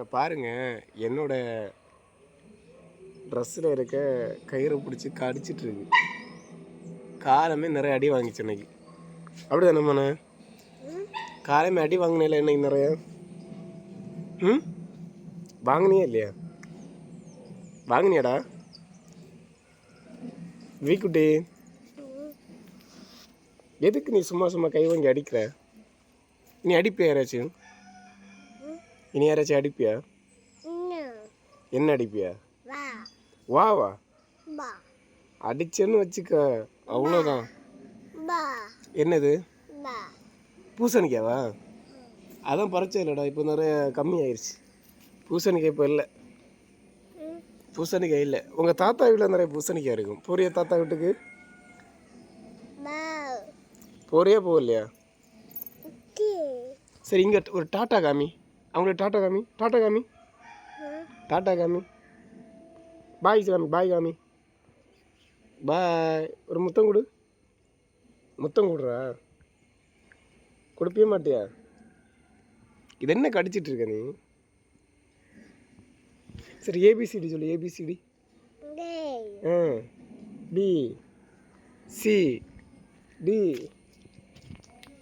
இப்போ பாருங்க என்னோட ட்ரெஸ்ஸில் இருக்க கயிறை பிடிச்சி கடிச்சிட்டு இருக்கு காலமே நிறைய அடி வாங்கிச்சு இன்னைக்கு. அப்படி தானே மன? காலமே அடி வாங்கினில இன்னைக்கு நிறைய? ம்? வாங்கினியா இல்லையா? வாங்கினியாடா? வீக்குட்டி. எதுக்கு நீ சும்மா சும்மா கை வாங்கி அடிக்கிற? நீ அடிப்பியா யாராச்சும்? இனி யாராச்சும் அடிப்பியா? என்ன அடிப்பியா? வா. வா. அடிச்சேன்னு வச்சுக்க அவ்வளோதான் என்னது? பூசணிக்காவா? அதான் பறிச்சே இல்லைடா இப்போ நிறைய கம்மி ஆயிடுச்சு பூசணிக்காய் இப்போ இல்லை. பூசணிக்காய் இல்லை. உங்கள் தாத்தா வீட்டில் நிறைய பூசணிக்காய் இருக்கும். போறியா தாத்தா வீட்டுக்கு? போறியா போகலையா? சரி இங்கே ஒரு டாட்டா காமி. அவங்களுக்கு டாட்டா காமி டாட்டா காமி. டாட்டா காமி. பாய் காமி பாய் காமி. பாய். ஒரு முத்தம் கொடு. முத்தம் கொடுறா. கொடுப்பிய மாட்டியா? இது என்ன கடிச்சிட்டு இருக்க நீ? சரி ஏபிசிடி சொல்லு A B C D A. B C D